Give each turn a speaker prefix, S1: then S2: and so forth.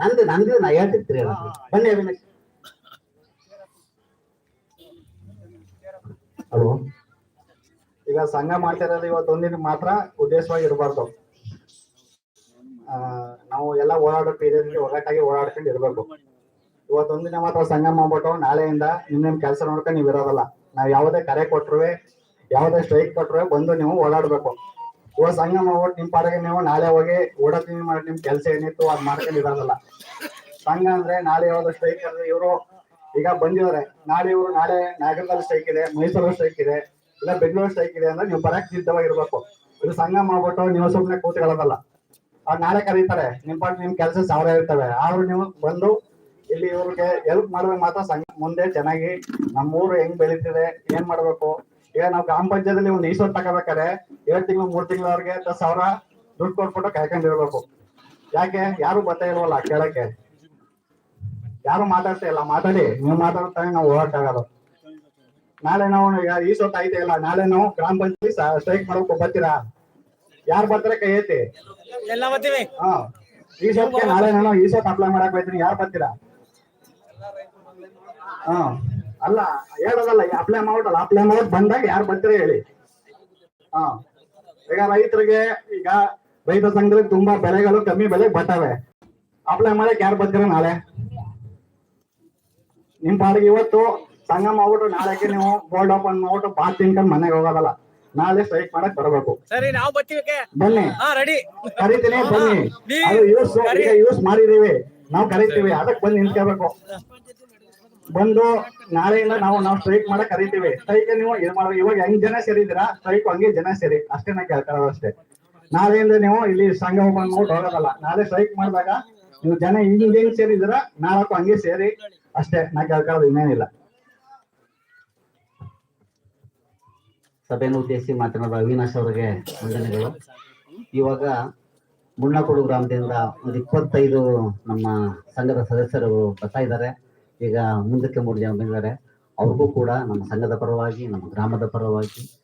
S1: ನಂದು ನಂದು ನಾ ಹೇಳ್ತಿರ್ತೀರಿ ಬನ್ನಿ ಅವಿನಾಶ್ ಹಲೋ.
S2: ಈಗ ಸಂಘ ಮಾಡ್ತಿರೋದು ಇವತ್ತು ಒಂದಿನ ಮಾತ್ರ ಉದ್ದೇಶವಾಗಿ ಇರಬಾರ್ದು. ಆ, ನಾವು ಎಲ್ಲ ಓಡಾಡೋ ಪೀರಿಯಡ್ ಒಗ್ಗಟ್ಟಾಗಿ ಓಡಾಡ್ಕೊಂಡು ಇರಬೇಕು. ಇವತ್ತೊಂದಿನ ಮಾತ್ರ ಸಂಘ ಮಾಡ್ಬಿಟ್ಟು ನಾಳೆಯಿಂದ ನಿಮ್ ನಿಮ್ ಕೆಲಸ ನೋಡ್ಕೊಂಡು ನೀವು ಇರೋದಲ್ಲ. ನಾವ್ ಯಾವುದೇ ಕರೆ ಕೊಟ್ರು ಯಾವುದೇ ಸ್ಟ್ರೈಕ್ ಕೊಟ್ರು ಬಂದು ನೀವು ಓಡಾಡ್ಬೇಕು. ಇವತ್ತು ಸಂಘ ಓಟ್ ನಿಮ್ ಪಾಡಿಗೆ ನೀವು ನಾಳೆ ಹೋಗಿ ಓಡತೀನಿ ಮಾಡಿ ನಿಮ್ ಕೆಲಸ ಏನಿತ್ತು ಅದ್ ಮಾಡ್ಕೊಂಡು ಇರೋದಲ್ಲ. ಸಂಘ ಅಂದ್ರೆ ನಾಳೆ ಯಾವ್ದು ಸ್ಟ್ರೈಕ್ ಅಂದ್ರೆ ಇವರು ಈಗ ಬಂದಿದ್ದಾರೆ ನಾಳೆ ಇವರು ನಾಳೆ ನಾಗರದಲ್ಲಿ ಸ್ಟ್ರೈಕ್ ಇದೆ, ಮೈಸೂರಲ್ಲಿ ಸ್ಟ್ರೈಕ್ ಇದೆ, ಇಲ್ಲ ಬೆಂಗಳೂರು ಸ್ಟ್ರೈಕ್ ಇದೆ ಅಂದ್ರೆ ನೀವು ಬರಕ್ ಸಿದ್ಧವಾಗಿರ್ಬೇಕು. ಇದು ಸಂಘ ಮಾಡ್ಬಿಟ್ಟು ನೀವು ಸುಮ್ಮನೆ ಕೂತ್ಕೊಳ್ಳೋದಲ್ಲ. ಅವ್ರು ನಾಳೆ ಕರೀತಾರೆ. ನಿಮ್ ಪಾಟ್ ನಿಮ್ ಕೆಲಸ ಸಾವಿರ ಇರ್ತವೆ. ಆದ್ರೂ ನೀವು ಬಂದು ಇಲ್ಲಿ ಇವ್ರಿಗೆ ಹೆಲ್ಪ್ ಮಾಡಿದ್ರೆ ಮಾತ್ರ ಸಂಘ ಮುಂದೆ ಚೆನ್ನಾಗಿ ನಮ್ಮೂರು ಹೆಂಗ್ ಬೆಳೀತಿದೆ, ಏನ್ ಮಾಡ್ಬೇಕು? ಈಗ ನಾವು ಗ್ರಾಮ ಪಂಚಾಯತ್ ಒಂದು ಈಶ್ವರ್ ತಗೋಬೇಕಾದ್ರೆ ಏಳು ತಿಂಗಳು ಮೂರ್ ತಿಂಗಳವರೆಗೆ ಹತ್ತು ಸಾವಿರ ದುಡ್ಡು ಕೊಟ್ಬಿಟ್ಟು ಕಾಯ್ಕೊಂಡಿರ್ಬೇಕು ಯಾಕೆ? ಯಾರು ಬರ್ತಾ ಇಲ್ವಲ್ಲ ಕೇಳಕ್ಕೆ? ಯಾರು ಮಾತಾಡ್ತಾ ಇಲ್ಲ? ಮಾತಾಡಿ. ನೀವು ಮಾತಾಡ್ತಾನೆ ನಾವು ಹೋಗಕ್ ಆಗೋದು ನಾಳೆ ನಾವು ಈಗ ಈ ಸೊತ್ತು ಐತೆ ಇಲ್ಲ? ನಾಳೆ ನಾವು ಗ್ರಾಮ ಪಂಚಾಯತ್ ಸ್ಟ್ರೈಕ್ ಮಾಡ್ಬೇಕು. ಬರ್ತೀರಾ? ಯಾರು ಬರ್ತಾರೆ ಕೈ ಐತಿ ಹಾ. ಈ ನಾಳೆ ನಾನು ಈ ಅಪ್ಲೈ ಮಾಡಕ್ ಬೈತೀನಿ ಯಾರು ಬರ್ತೀರಾ? ಹಾ. ಅಲ್ಲ ಹೇಳೋದಲ್ಲ ಅಪ್ಲೈ ಮಾಡ್ಬಿಟ್ಟಲ್ಲ ಅಪ್ಲೈ ಮಾಡ್ಬಿಟ್ಟು ಬಂದಾಗ ಯಾರು ಬರ್ತೀರಾ ಹೇಳಿ. ಹಾ. ಈಗ ರೈತರಿಗೆ ಈಗ ರೈತ ಸಂಘದಲ್ಲಿ ತುಂಬಾ ಬೆಲೆಗಳು ಕಮ್ಮಿ ಬೆಲೆ ಬರ್ತವೆ. ಅಪ್ಲೈ ಮಾಡಕ್ ಯಾರು ಬರ್ತೀರ ನಾಳೆ? ನಿಮ್ ಪಾಡಿಗೆ ಇವತ್ತು ಸಂಘ ಮಾಡ್ಬಿಟ್ಟು ನಾಳೆಗೆ ನೀವು ಬೋರ್ಡ್ ಓಪನ್ ಮಾಡ್ಬಿಟ್ಟು ಬಾತ್ ತಿನ್ಕೊಂಡ್ ಮನೆಗೆ ಹೋಗೋದಲ್ಲ. ನಾಳೆ ಸ್ಟ್ರೈಕ್ ಮಾಡಕ್ ಬರಬೇಕು.
S3: ಸರಿ ನಾವು ಬರ್ತೀವಿ
S2: ಬನ್ನಿ.
S3: ರೆಡಿ
S2: ಕರಿತೀನಿ ಬನ್ನಿ. ಅದು ಯೂಸ್ ಯೂಸ್ ಮಾಡಿದೀವಿ. ನಾವು ಕರಿತೀವಿ. ಅದಕ್ಕೆ ಬಂದು ನಿಂತ್ಕೋಬೇಕು. ಬಂದು ನಾಳೆಯಿಂದ ನಾವು ನಾವು ಸ್ಟ್ರೈಕ್ ಮಾಡಕ್ ಕರಿತೀವಿ. ಸ್ಟ್ರೈಕ್ ನೀವು ಇದು ಮಾಡಿ, ಇವಾಗ ಹೆಂಗ್ ಜನ ಸೇರಿದ್ದೀರಾ? ಸ್ಟ್ರೈಕ್ ಹಂಗೆ ಜನ ಸೇರಿ. ಅಷ್ಟೇ ನಾ ಕೇಳ್ತಾರ ಅಷ್ಟೇ. ನಾಳೆಯಿಂದ ನೀವು ಇಲ್ಲಿ ಸಂಘ ಮಾಡ್ಬಿಟ್ಟು ಹೋಗೋದಲ್ಲ. ನಾಳೆ ಸ್ಟ್ರೈಕ್ ಮಾಡಿದಾಗ ನೀವು ಜನ ಹಿಂಗ್ ಹೆಂಗ್ ಸೇರಿದಿರಾ ನಾಲ್ಕು ಹಂಗೆ ಸೇರಿ. ಅಷ್ಟೇ ನಾ ಕೇಳ್ಕೊಳ್ಳೋದು ಇನ್ನೇನಿಲ್ಲ.
S1: ಸಭೆಯನ್ನು ಉದ್ದೇಶಿಸಿ ಮಾತನಾಡುವ ಅವಿನಾಶ್ ಅವರಿಗೆ ವಂದನೆಗಳು. ಇವಾಗ ಮುಣ್ಣಕೊಡು ಗ್ರಾಮದಿಂದ ಒಂದು ಇಪ್ಪತ್ತೈದು ನಮ್ಮ ಸಂಘದ ಸದಸ್ಯರು ಬರ್ತಾ ಇದ್ದಾರೆ. ಈಗ ಮುಂದಕ್ಕೆ ಮೂರು ಜನ ಬಂದಿದ್ದಾರೆ. ಅವ್ರಿಗೂ ಕೂಡ ನಮ್ಮ ಸಂಘದ ಪರವಾಗಿ ನಮ್ಮ ಗ್ರಾಮದ ಪರವಾಗಿ